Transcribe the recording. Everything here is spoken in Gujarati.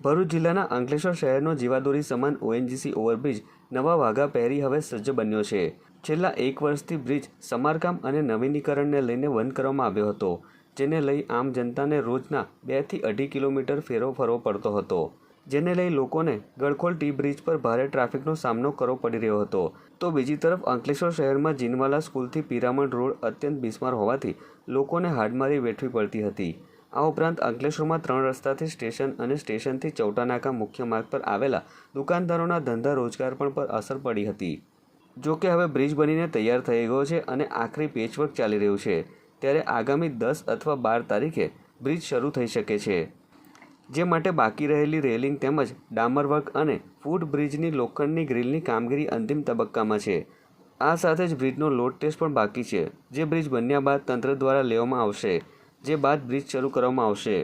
ભરૂચ જિલ્લાના અંકલેશ્વર શહેરનો જીવાદોરી સમાન ઓએનજીસી ઓવરબ્રિજ નવા વાઘા પહેરી હવે સજ્જ બન્યો છે. છેલ્લા એક વર્ષથી બ્રિજ સમારકામ અને નવીનીકરણને લઈને બંધ કરવામાં આવ્યો હતો, જેને લઈ આમ જનતાને રોજના બેથી અઢી કિલોમીટર ફેરો ફરવો પડતો હતો. જેને લઈ લોકોને ગળખોલ ટી બ્રિજ પર ભારે ટ્રાફિકનો સામનો કરવો પડી રહ્યો હતો. તો બીજી તરફ અંકલેશ્વર શહેરમાં જીનવાલા સ્કૂલથી પિરામણ રોડ અત્યંત બિસ્માર હોવાથી લોકોને હાડમારી વેઠવી પડતી હતી. આ ઉપરાંત અંકલેશ્વરમાં ત્રણ રસ્તાથી સ્ટેશન અને સ્ટેશનથી ચૌટાનાકા મુખ્ય માર્ગ પર આવેલા દુકાનદારોના ધંધા રોજગાર પણ પર અસર પડી હતી. જો કે હવે બ્રિજ બનીને તૈયાર થઈ ગયો છે અને આખરી પેચવર્ક ચાલી રહ્યું છે. ત્યારે આગામી દસ અથવા બાર તારીખે બ્રિજ શરૂ થઈ શકે છે. જે માટે બાકી રહેલી રેલિંગ તેમજ ડામર વર્ક અને ફૂટ બ્રિજની લોખંડની ગ્રીલની કામગીરી અંતિમ તબક્કામાં છે. આ સાથે જ બ્રિજનો લોડ ટેસ્ટ પણ બાકી છે. જે બ્રિજ બન્યા બાદ તંત્ર દ્વારા લેવામાં આવશે. જે બાદ બ્રિજ શરૂ કરવામાં આવશે.